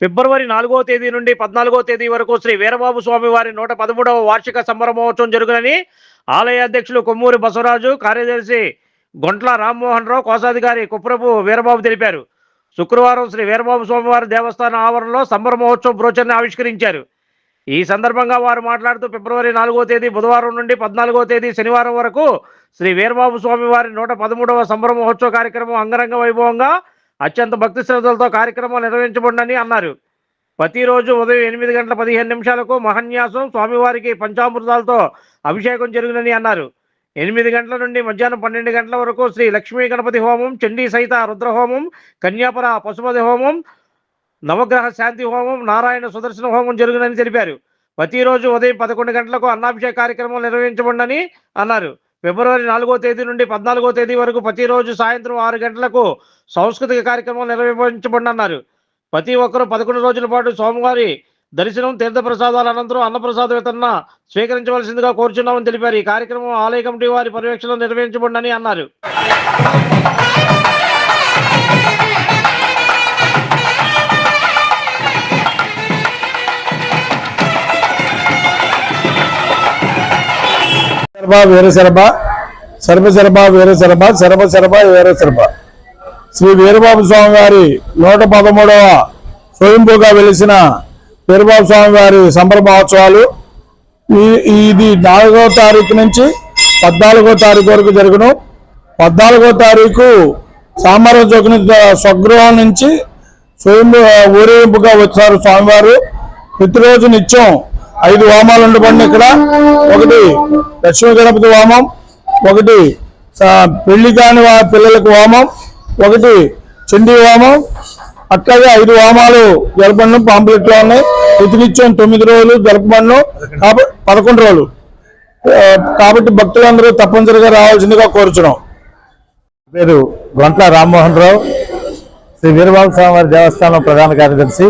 ఫిబ్రవరి నాలుగో తేదీ నుండి పద్నాలుగో తేదీ వరకు శ్రీ వీరబాబు స్వామి వారి నూట పదమూడవ వార్షిక సంబరమహోత్సవం జరుగునని ఆలయ అధ్యక్షులు కొమ్మూరి బసవరాజు కార్యదర్శి గొంట్ల రామ్మోహన్ రావు కోశాధికారి కుప్రభు వీరబాబు తెలిపారు. శుక్రవారం శ్రీ వీరబాబు స్వామివారి దేవస్థానం ఆవరణలో సంబర మహోత్సవం బ్రోచర్ని ఆవిష్కరించారు. ఈ సందర్భంగా వారు మాట్లాడుతూ ఫిబ్రవరి నాలుగో తేదీ బుధవారం నుండి పద్నాలుగో తేదీ శనివారం వరకు శ్రీ వీరబాబు స్వామివారి నూట పదమూడవ సంబర మహోత్సవ కార్యక్రమం అంగరంగ వైభవంగా అత్యంత భక్తి శ్రద్ధలతో కార్యక్రమం నిర్వహించబడినని అన్నారు. ప్రతిరోజు ఉదయం ఎనిమిది గంటల పదిహేను నిమిషాలకు మహన్యాసం స్వామివారికి పంచామృతాలతో అభిషేకం జరుగునని అన్నారు. ఎనిమిది గంటల నుండి మధ్యాహ్నం పన్నెండు గంటల వరకు శ్రీ లక్ష్మీ గణపతి హోమం చండీ సహిత రుద్రహోమం కన్యాపర పశుపతి హోమం నవగ్రహ శాంతి హోమం నారాయణ సుదర్శన హోమం జరుగునని తెలిపారు. ప్రతిరోజు ఉదయం పదకొండు గంటలకు అన్నాభిషేక కార్యక్రమం నిర్వహించబడిందని అన్నారు. ఫిబ్రవరి నాలుగో తేదీ నుండి పద్నాలుగో తేదీ వరకు ప్రతిరోజు సాయంత్రం ఆరు గంటలకు సాంస్కృతిక కార్యక్రమం నిర్వహించబడినన్నారు ప్రతి ఒక్కరూ పదకొండు రోజుల పాటు స్వామివారి దర్శనం తీర్థప్రసాదాల అనంతరం అన్నప్రసాద వితరణ స్వీకరించవలసిందిగా కోరుచున్నామని తెలిపారు. ఈ కార్యక్రమం ఆలయ కమిటీ వారి పర్యవేక్షణ నిర్వహించబడినని అన్నారు. వీరశరభ వీర వీరశరభ సర్వ శరభ శ్రీ వీరబాబు స్వామి వారి నూట పదమూడవ స్వయంభూగా వెలిసిన వీరబాబు స్వామి వారి సంబరమహోత్సవాలు ఈ- ఇది నాలుగో తారీఖు నుంచి పద్నాలుగో తారీఖు వరకు జరుగును. పద్నాలుగో తారీఖు సామరం చొక్కున స్వగృహం నుంచి స్వయంభూ ఊరేగింపుగా వచ్చారు స్వామివారు. ప్రతిరోజు నిత్యం ఐదు హోమాలు ఉండబడిన ఇక్కడ. ఒకటి లక్ష్మీ గణపతి హోమం ఒకటి పెళ్ళి కాని పిల్లలకు హోమం ఒకటి చండీ హోమం అట్లాగే ఐదు హోమాలు జరపడం పాంప్లెట్లో ఉన్నాయి. ప్రతి తొమ్మిది రోజులు జరపబడను కాబట్టి పదకొండు రోజులు. కాబట్టి భక్తులందరూ తప్పనిసరిగా రావాల్సిందిగా కోరుచున్నాం. పేరు గొంట్ల రామ్మోహన్ రావు. శ్రీ వీరబాబు స్వామివారి దేవస్థానం ప్రధాన కార్యదర్శి.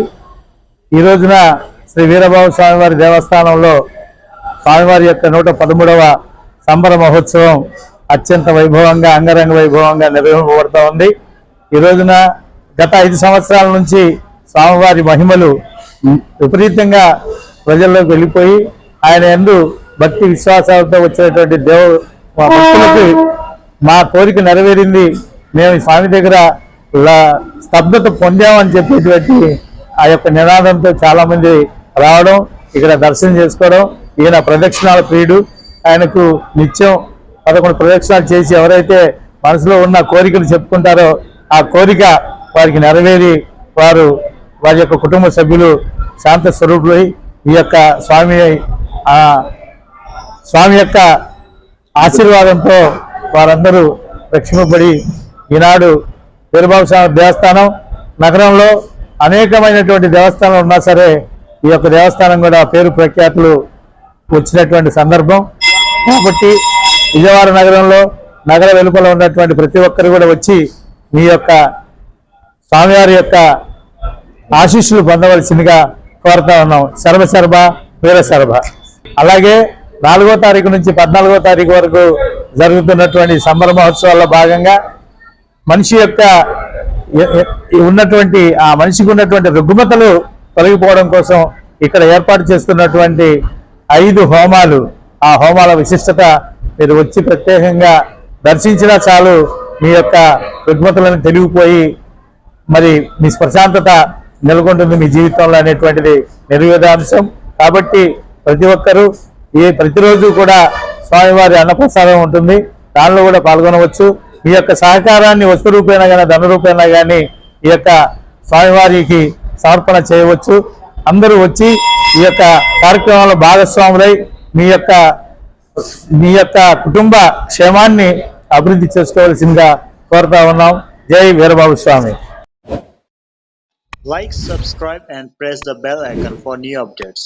ఈ రోజున శ్రీ వీరబాబు స్వామివారి దేవస్థానంలో స్వామివారి యొక్క నూట పదమూడవ సంబర మహోత్సవం అత్యంత వైభవంగా అంగరంగ వైభవంగా నిర్వహింపబడుతూ ఉంది. ఈ రోజున గత ఐదు సంవత్సరాల నుంచి స్వామివారి మహిమలు విపరీతంగా ప్రజల్లోకి వెళ్ళిపోయి ఆయన ఎందు భక్తి విశ్వాసాలతో వచ్చినటువంటి దేవ మా భక్తులకి మా కోరిక నెరవేరింది. మేము స్వామి దగ్గర స్తబ్దత పొందామని చెప్పేటువంటి ఆ యొక్క నినాదంతో చాలా మంది రావడం ఇక్కడ దర్శనం చేసుకోవడం ఈయన ప్రదక్షిణాల ప్రియుడు. ఆయనకు నిత్యం పదకొండు ప్రదక్షిణాలు చేసి ఎవరైతే మనసులో ఉన్న కోరికలు చెప్పుకుంటారో ఆ కోరిక వారికి నెరవేరి వారు వారి యొక్క కుటుంబ సభ్యులు శాంత స్వరూపులై ఈ యొక్క స్వామి ఆ స్వామి యొక్క ఆశీర్వాదంతో వారందరూ రక్షింపబడి ఈనాడు వీరబాబు స్వామి దేవస్థానం నగరంలో అనేకమైనటువంటి దేవస్థానాలు ఉన్నా సరే ఈ యొక్క దేవస్థానం కూడా పేరు ప్రఖ్యాతులు వచ్చినటువంటి సందర్భం. కాబట్టి విజయవాడ నగరంలో నగర వెలుపల ఉన్నటువంటి ప్రతి ఒక్కరు కూడా వచ్చి మీ యొక్క స్వామివారి యొక్క ఆశీస్సులు పొందవలసిందిగా కోరుతా ఉన్నాం. సర్వ సర్భ వీర అలాగే నాలుగో తారీఖు నుంచి పద్నాలుగో తారీఖు వరకు జరుగుతున్నటువంటి సంబర మహోత్సవాల్లో భాగంగా మనిషి యొక్క ఉన్నటువంటి ఆ మనిషికి ఉన్నటువంటి రుగ్మతలు తొలగిపోవడం కోసం ఇక్కడ ఏర్పాటు చేస్తున్నటువంటి ఐదు హోమాలు ఆ హోమాల విశిష్టత మీరు వచ్చి ప్రత్యేకంగా దర్శించినా చాలు మీ యొక్క రుగ్మతలను తెలివిపోయి మరి మీ ప్రశాంతత నెలకొంటుంది మీ జీవితంలో అనేటువంటిది నిర్వేదాంశం కాబట్టి ప్రతి ఒక్కరూ ఈ ప్రతిరోజు కూడా స్వామివారి అన్నప్రసాదం ఉంటుంది. దానిలో కూడా పాల్గొనవచ్చు. మీ యొక్క సహకారాన్ని వస్తు రూపేణా కానీ ధన రూపేణా కానీ ఈ యొక్క స్వామివారికి సమర్పణ చేయవచ్చు. అందరూ వచ్చి ఈ యొక్క కార్యక్రమంలో భాగస్వాములై మీ యొక్క మీ యొక్క కుటుంబ క్షేమాన్ని అభివృద్ధి చేసుకోవాల్సిందిగా కోరుతా ఉన్నాం జై వీరబాబు స్వామి Like, subscribe, and press the bell icon for new updates.